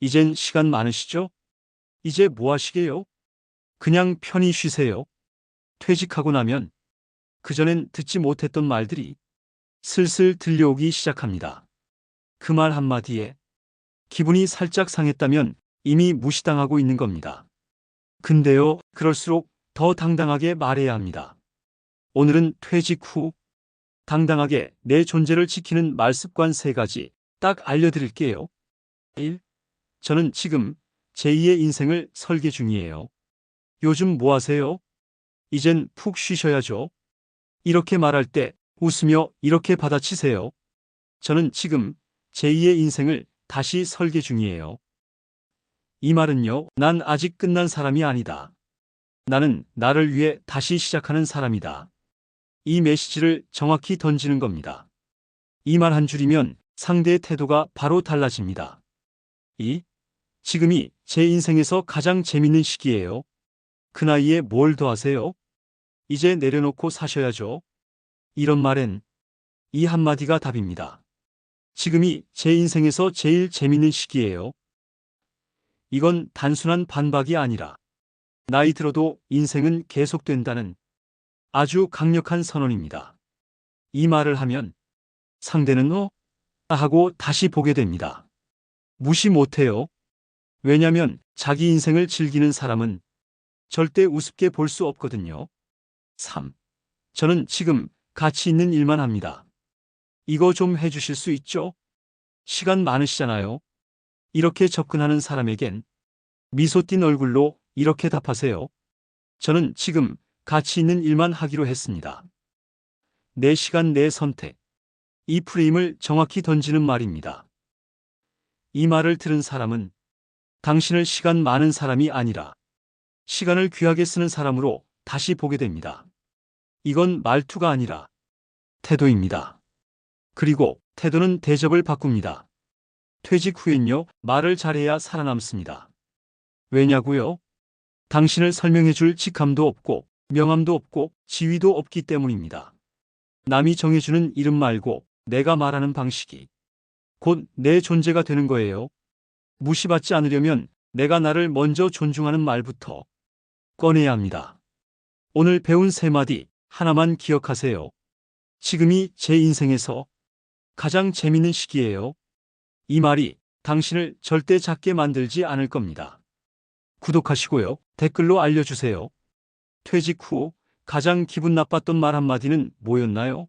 이젠 시간 많으시죠? 이제 뭐 하시게요? 그냥 편히 쉬세요. 퇴직하고 나면 그전엔 듣지 못했던 말들이 슬슬 들려오기 시작합니다. 그 말 한마디에 기분이 살짝 상했다면 이미 무시당하고 있는 겁니다. 근데요, 그럴수록 더 당당하게 말해야 합니다. 오늘은 퇴직 후 당당하게 내 존재를 지키는 말습관 세 가지 딱 알려드릴게요. 1. 저는 지금 제2의 인생을 설계 중이에요. 요즘 뭐 하세요? 이젠 푹 쉬셔야죠. 이렇게 말할 때 웃으며 이렇게 받아치세요. 저는 지금 제2의 인생을 다시 설계 중이에요. 이 말은요, 난 아직 끝난 사람이 아니다. 나는 나를 위해 다시 시작하는 사람이다. 이 메시지를 정확히 던지는 겁니다. 이 말 한 줄이면 상대의 태도가 바로 달라집니다. 2. 지금이 제 인생에서 가장 재밌는 시기예요. 그 나이에 뭘 더 하세요? 이제 내려놓고 사셔야죠. 이런 말엔 이 한마디가 답입니다. 지금이 제 인생에서 제일 재밌는 시기예요. 이건 단순한 반박이 아니라 나이 들어도 인생은 계속된다는 아주 강력한 선언입니다. 이 말을 하면 상대는 어? 하고 다시 보게 됩니다. 무시 못해요. 왜냐면 자기 인생을 즐기는 사람은 절대 우습게 볼 수 없거든요. 3. 저는 지금 가치 있는 일만 합니다. 이거 좀 해주실 수 있죠? 시간 많으시잖아요. 이렇게 접근하는 사람에겐 미소 띤 얼굴로 이렇게 답하세요. 저는 지금 가치 있는 일만 하기로 했습니다. 내 시간 내 선택. 이 프레임을 정확히 던지는 말입니다. 이 말을 들은 사람은 당신을 시간 많은 사람이 아니라 시간을 귀하게 쓰는 사람으로 다시 보게 됩니다. 이건 말투가 아니라 태도입니다. 그리고 태도는 대접을 바꿉니다. 퇴직 후엔요, 말을 잘해야 살아남습니다. 왜냐고요? 당신을 설명해 줄 직함도 없고, 명함도 없고, 지위도 없기 때문입니다. 남이 정해주는 이름 말고 내가 말하는 방식이 곧 내 존재가 되는 거예요. 무시받지 않으려면 내가 나를 먼저 존중하는 말부터 꺼내야 합니다. 오늘 배운 세 마디 하나만 기억하세요. 지금이 제 인생에서 가장 재밌는 시기예요. 이 말이 당신을 절대 작게 만들지 않을 겁니다. 구독하시고요. 댓글로 알려주세요. 퇴직 후 가장 기분 나빴던 말 한마디는 뭐였나요?